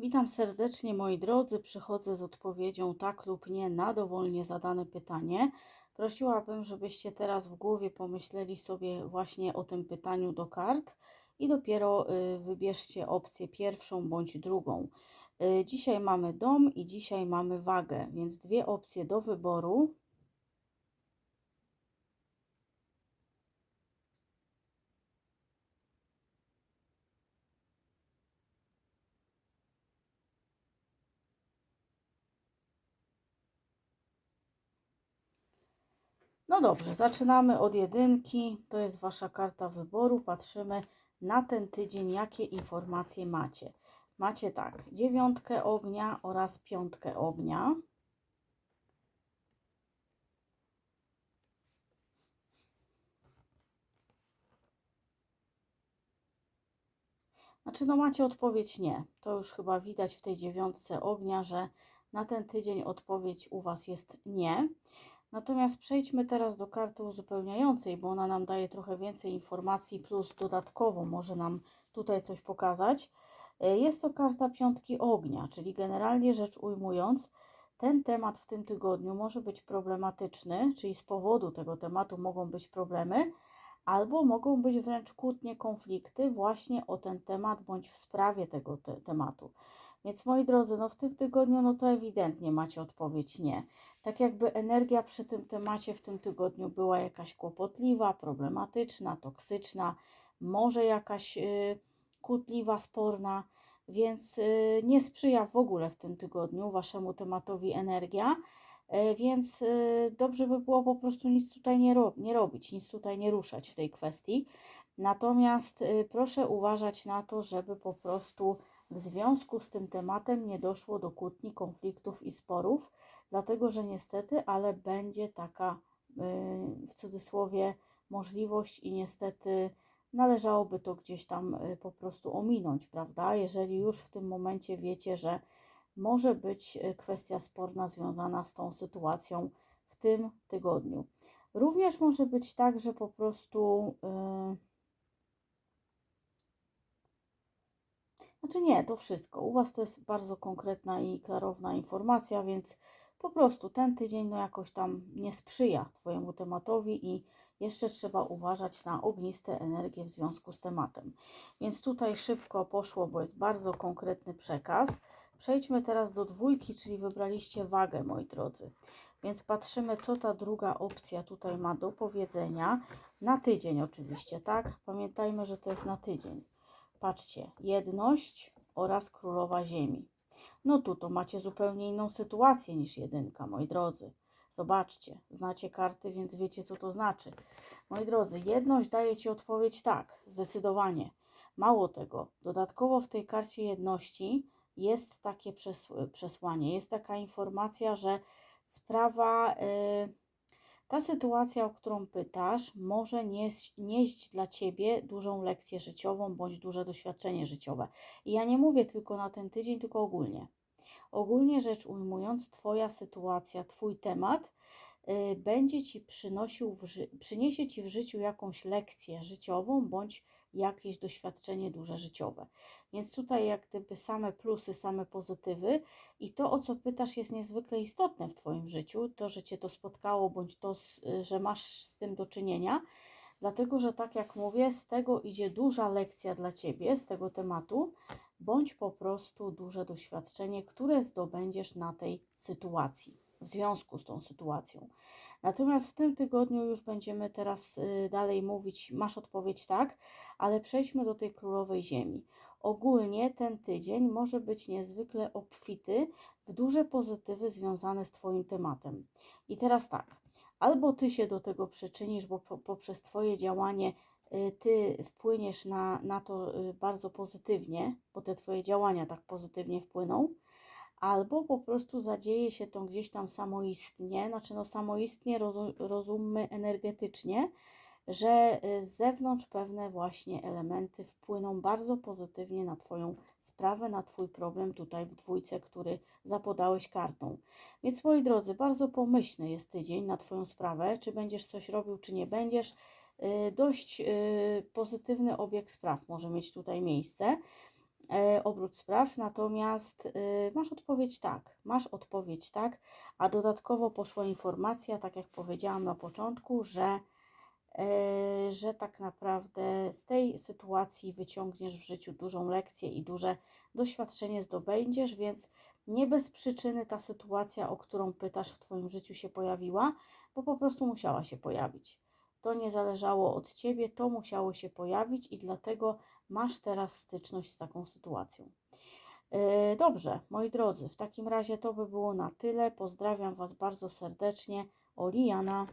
Witam serdecznie moi drodzy. Przychodzę z odpowiedzią tak lub nie na dowolnie zadane pytanie. Prosiłabym, żebyście teraz w głowie pomyśleli sobie właśnie o tym pytaniu do kart i dopiero y, wybierzcie opcję pierwszą bądź drugą. Y, Dzisiaj mamy dom i dzisiaj mamy wagę, więc dwie opcje do wyboru. No dobrze, zaczynamy od jedynki. To jest Wasza karta wyboru. Patrzymy na ten tydzień, jakie informacje macie. Macie tak, dziewiątkę ognia oraz piątkę ognia. Znaczy, no macie odpowiedź nie. To już chyba widać w tej dziewiątce ognia, że na ten tydzień odpowiedź u Was jest nie. Natomiast przejdźmy teraz do karty uzupełniającej, bo ona nam daje trochę więcej informacji, plus dodatkowo może nam tutaj coś pokazać. E, Jest to karta piątki ognia, czyli generalnie rzecz ujmując, ten temat w tym tygodniu może być problematyczny, czyli z powodu tego tematu mogą być problemy, albo mogą być wręcz kłótnie, konflikty właśnie o ten temat bądź w sprawie tego te tematu. Więc moi drodzy, no w tym tygodniu, no to ewidentnie macie odpowiedź nie. Tak jakby energia przy tym temacie w tym tygodniu była jakaś kłopotliwa, problematyczna, toksyczna, może jakaś y, kłótliwa, sporna, więc y, nie sprzyja w ogóle w tym tygodniu waszemu tematowi energia. E, Więc y, dobrze by było po prostu nic tutaj nie, ro nie robić, nic tutaj nie ruszać w tej kwestii. Natomiast y, proszę uważać na to, żeby po prostu w związku z tym tematem nie doszło do kłótni, konfliktów i sporów, dlatego że niestety, ale będzie taka y, w cudzysłowie możliwość i niestety należałoby to gdzieś tam y, po prostu ominąć, prawda? Jeżeli już w tym momencie wiecie, że może być y, kwestia sporna związana z tą sytuacją w tym tygodniu. Również może być tak, że po prostu. Yy, Znaczy nie, to wszystko. U Was to jest bardzo konkretna i klarowna informacja, więc po prostu ten tydzień no jakoś tam nie sprzyja Twojemu tematowi i jeszcze trzeba uważać na ogniste energie w związku z tematem. Więc tutaj szybko poszło, bo jest bardzo konkretny przekaz. Przejdźmy teraz do dwójki, czyli wybraliście wagę, moi drodzy. Więc patrzymy, co ta druga opcja tutaj ma do powiedzenia. Na tydzień oczywiście, tak? Pamiętajmy, że to jest na tydzień. Patrzcie, jedność oraz królowa ziemi. No tu to macie zupełnie inną sytuację niż jedynka, moi drodzy. Zobaczcie, znacie karty, więc wiecie, co to znaczy. Moi drodzy, jedność daje Ci odpowiedź tak, zdecydowanie. Mało tego, dodatkowo w tej karcie jedności jest takie przes- przesłanie, jest taka informacja, że sprawa, y, ta sytuacja, o którą pytasz, może nieść, nieść dla Ciebie dużą lekcję życiową bądź duże doświadczenie życiowe. I ja nie mówię tylko na ten tydzień, tylko ogólnie. Ogólnie rzecz ujmując, Twoja sytuacja, Twój temat y, będzie Ci przynosił, w przyniesie Ci w życiu jakąś lekcję życiową bądź jakieś doświadczenie duże życiowe. Więc tutaj jak gdyby same plusy, same pozytywy i to, o co pytasz, jest niezwykle istotne w Twoim życiu, to, że Cię to spotkało, bądź to, s- że masz z tym do czynienia, dlatego że tak jak mówię, z tego idzie duża lekcja dla Ciebie, z tego tematu, bądź po prostu duże doświadczenie, które zdobędziesz na tej sytuacji, w związku z tą sytuacją. Natomiast w tym tygodniu już będziemy teraz y, dalej mówić, masz odpowiedź tak, ale przejdźmy do tej królowej ziemi. Ogólnie ten tydzień może być niezwykle obfity w duże pozytywy związane z Twoim tematem. I teraz tak, albo Ty się do tego przyczynisz, bo po, poprzez Twoje działanie y, Ty wpłyniesz na, na to y, bardzo pozytywnie, bo te Twoje działania tak pozytywnie wpłyną, albo po prostu zadzieje się to gdzieś tam samoistnie, znaczy no samoistnie rozu- rozummy energetycznie, że y, z zewnątrz pewne właśnie elementy wpłyną bardzo pozytywnie na Twoją sprawę, na Twój problem tutaj w dwójce, który zapodałeś kartą. Więc moi drodzy, bardzo pomyślny jest tydzień na Twoją sprawę, czy będziesz coś robił, czy nie będziesz. Y, Dość y, pozytywny obieg spraw może mieć tutaj miejsce. E, obrót spraw, natomiast e, masz odpowiedź tak, masz odpowiedź tak, a dodatkowo poszła informacja, tak jak powiedziałam na początku, że, e, że tak naprawdę z tej sytuacji wyciągniesz w życiu dużą lekcję i duże doświadczenie zdobędziesz, więc nie bez przyczyny ta sytuacja, o którą pytasz, w Twoim życiu się pojawiła, bo po prostu musiała się pojawić. To nie zależało od Ciebie, to musiało się pojawić i dlatego masz teraz styczność z taką sytuacją. Yy, Dobrze, moi drodzy, w takim razie to by było na tyle. Pozdrawiam Was bardzo serdecznie. Oliana.